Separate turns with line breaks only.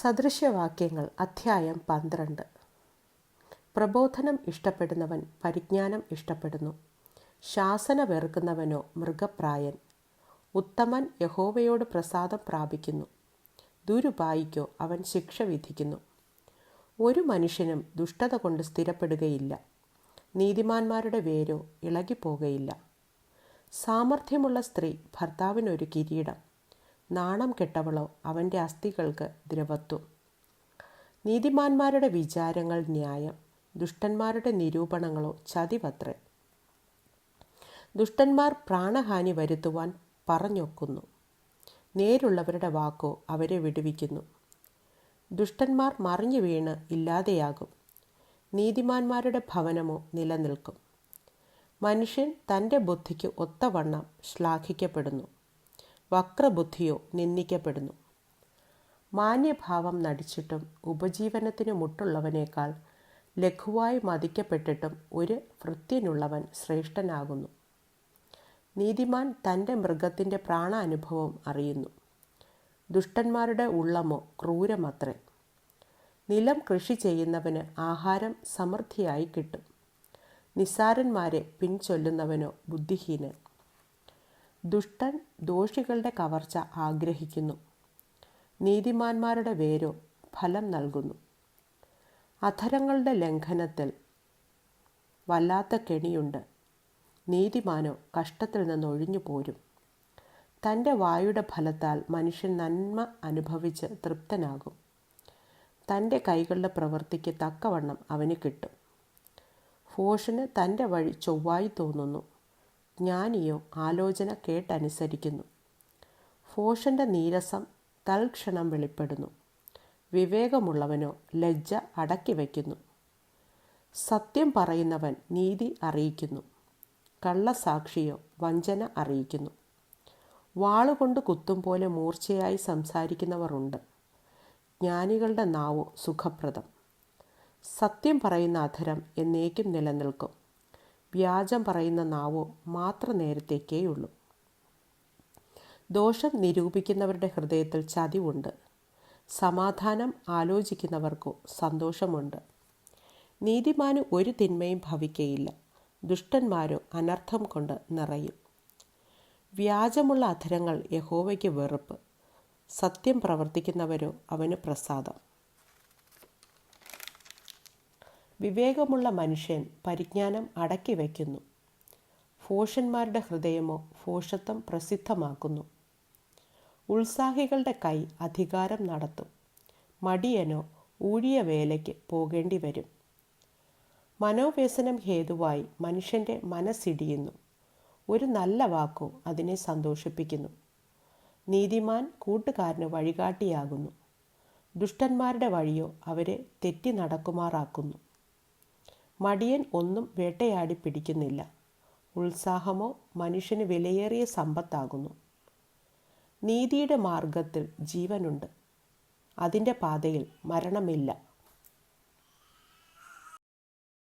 സദൃശ്യവാക്യങ്ങൾ അധ്യായം പന്ത്രണ്ട്. പ്രബോധനം ഇഷ്ടപ്പെടുന്നവൻ പരിജ്ഞാനം ഇഷ്ടപ്പെടുന്നു. ശാസന വെറുക്കുന്നവനോ മൃഗപ്രായൻ. ഉത്തമൻ യഹോവയോട് പ്രസാദം പ്രാപിക്കുന്നു. ദുരുപായിക്കോ അവൻ ശിക്ഷ വിധിക്കുന്നു. ഒരു മനുഷ്യനും ദുഷ്ടത കൊണ്ട് സ്ഥിരപ്പെടുകയില്ല. നീതിമാന്മാരുടെ വേരോ ഇളകിപ്പോകയില്ല. സാമർഥ്യമുള്ള സ്ത്രീ ഭർത്താവിനൊരു കിരീടം. നാണം കെട്ടവളോ അവന്റെ അസ്ഥികൾക്ക് ദ്രവത്വം. നീതിമാന്മാരുടെ വിചാരങ്ങൾ ന്യായം ദുഷ്ടന്മാരുടെ നിരൂപണങ്ങളോ ചതിവത്രേ ദുഷ്ടന്മാർ പ്രാണഹാനി വരുത്തുവാൻ പറഞ്ഞൊക്കുന്നു. നേരുള്ളവരുടെ വാക്കോ അവരെ വിടുവിക്കുന്നു. ദുഷ്ടന്മാർ മറിഞ്ഞു വീണ് ഇല്ലാതെയാകും. നീതിമാന്മാരുടെ ഭവനമോ നിലനിൽക്കും. മനുഷ്യൻ തന്റെ ബുദ്ധിക്ക് ഒത്തവണ്ണം ശ്ലാഘിക്കപ്പെടുന്നു. വക്രബുദ്ധിയോ നിന്ദിക്കപ്പെടുന്നു. മാന്യഭാവം നടിച്ചിട്ടും ഉപജീവനത്തിന് മുട്ടുള്ളവനേക്കാൾ ലഘുവായി മതിക്കപ്പെട്ടിട്ടും ഒരു ഭൃത്യനുള്ളവൻ ശ്രേഷ്ഠനാകുന്നു. നീതിമാൻ തന്റെ മൃഗത്തിന്റെ പ്രാണാനുഭവം അറിയുന്നു. ദുഷ്ടന്മാരുടെ ഉള്ളമോ ക്രൂരമത്രേ. നിലം കൃഷി ചെയ്യുന്നവന് ആഹാരം സമൃദ്ധിയായി കിട്ടും. നിസ്സാരന്മാരെ പിൻചൊല്ലുന്നവനോ ബുദ്ധിഹീനൻ. ദുഷ്ടൻ ദോഷികളുടെ കവർച്ച ആഗ്രഹിക്കുന്നു. നീതിമാന്മാരുടെ വേരോ ഫലം നൽകുന്നു. അധരങ്ങളുടെ ലംഘനത്തിൽ വല്ലാത്ത കെണിയുണ്ട്. നീതിമാനോ കഷ്ടത്തിൽ നിന്ന് ഒഴിഞ്ഞു പോരും. തന്റെ വായുടെ ഫലത്താൽ മനുഷ്യൻ നന്മ അനുഭവിച്ച് തൃപ്തനാകും. തന്റെ കൈകളുടെ പ്രവൃത്തിക്ക് തക്കവണ്ണം അവന് കിട്ടും. ഫോഷന് തന്റെ വഴി ചൊവ്വായി തോന്നുന്നു. ജ്ഞാനിയോ ആലോചന കേട്ടനുസരിക്കുന്നു. ഫോഷന്റെ നീരസം തൽക്ഷണം വെളിപ്പെടുന്നു. വിവേകമുള്ളവനോ ലജ്ജ അടക്കി വയ്ക്കുന്നു. സത്യം പറയുന്നവൻ നീതി അറിയിക്കുന്നു. കള്ളസാക്ഷിയോ വഞ്ചന അറിയിക്കുന്നു. വാളുകൊണ്ട് കുത്തും പോലെ മൂർച്ചയായി സംസാരിക്കുന്നവർ ഉണ്ട് ജ്ഞാനികളുടെ നാവോ സുഖപ്രദം. സത്യം പറയുന്ന അധരം എന്നേക്കും നിലനിൽക്കും. വ്യാജം പറയുന്ന നാവോ മാത്ര നേരത്തേക്കേയുള്ളൂ. ദോഷം നിരൂപിക്കുന്നവരുടെ ഹൃദയത്തിൽ ചതിവുണ്ട്. സമാധാനം ആലോചിക്കുന്നവർക്കോ സന്തോഷമുണ്ട്. നീതിമാന് ഒരു തിന്മയും ഭവിക്കയില്ല. ദുഷ്ടന്മാരോ അനർത്ഥം കൊണ്ട് നിറയും. വ്യാജമുള്ള അധരങ്ങൾ യഹോവയ്ക്ക് വെറുപ്പ്. സത്യം പ്രവർത്തിക്കുന്നവരോ അവന് പ്രസാദം. വിവേകമുള്ള മനുഷ്യൻ പരിജ്ഞാനം അടക്കി വയ്ക്കുന്നു. ഫോഷന്മാരുടെ ഹൃദയമോ ഫോഷത്വം പ്രസിദ്ധമാക്കുന്നു. ഉത്സാഹികളുടെ കൈ അധികാരം നടത്തും. മടിയനോ ഊഴിയ വേലയ്ക്ക് പോകേണ്ടി വരും. മനോവ്യസനം ഹേതുവായി മനുഷ്യന്റെ മനസ്സിടിയുന്നു. ഒരു നല്ല വാക്കോ അതിനെ സന്തോഷിപ്പിക്കുന്നു. നീതിമാൻ കൂട്ടുകാരന് വഴികാട്ടിയാകുന്നു. ദുഷ്ടന്മാരുടെ വഴിയോ അവരെ തെറ്റി നടക്കുമാറാക്കുന്നു. മടിയൻ ഒന്നും വേട്ടയാടി പിടിക്കുന്നില്ല. ഉത്സാഹമോ മനുഷ്യന് വിലയേറിയ സമ്പത്താകുന്നു. നീതിയുടെ മാർഗത്തിൽ ജീവനുണ്ട്. അതിന്റെ പാതയിൽ മരണമില്ല.